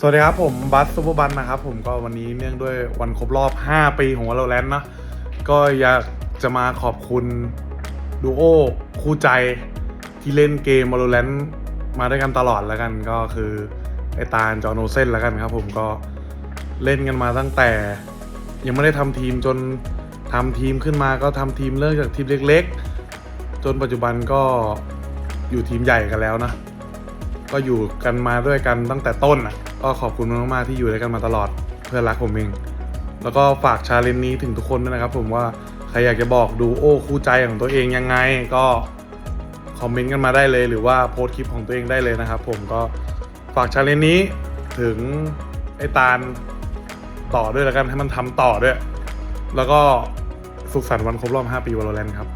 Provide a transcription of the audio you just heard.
สวัสดีครับ ผมบัสซูเปอร์บันนะครับ ผมก็วันนี้เนื่องด้วยวันครบรอบ 5 ปีของว a ล o แ a n t นะก็อยากจะมาขอบคุณดูโอคู่ใจที่เล่นเกมว a ล o แ a n t มาด้วยกันตลอดแล้วกันก็คือไอตาลจอนโนเซนแล้วกันครับ ผมก็เล่นกันมาตั้งแต่ ยังไม่ได้ทำทีมจนทำทีมขึ้นมาก็ทำทีมเริ่มจากทีมเล็ก ๆ จนปัจจุบันก็อยู่ทีมใหญ่กันแล้วนะ ก็อยู่กันมาด้วยกันตั้งแต่ต้นอะก็ขอบคุณมากๆที่อยู่ด้วยกันมาตลอดเพื่อนรักผมเอง แล้วก็ฝากชาเลนจ์นี้ถึงทุกคนด้วยนะครับ ผมว่าใครอยากจะบอกดูโอ้คู่ใจของตัวเองยังไงก็คอมเมนต์กันมาได้เลยหรือว่าโพสคลิปของตัวเองได้เลยนะครับ ผมก็ฝากชาเลนจ์นี้ถึงไอ้ตาลต่อด้วยแล้วกันให้มันทำต่อด้วย แล้วก็สุขสันต์วันครบรอบ 5 ปีวอลเลนครับ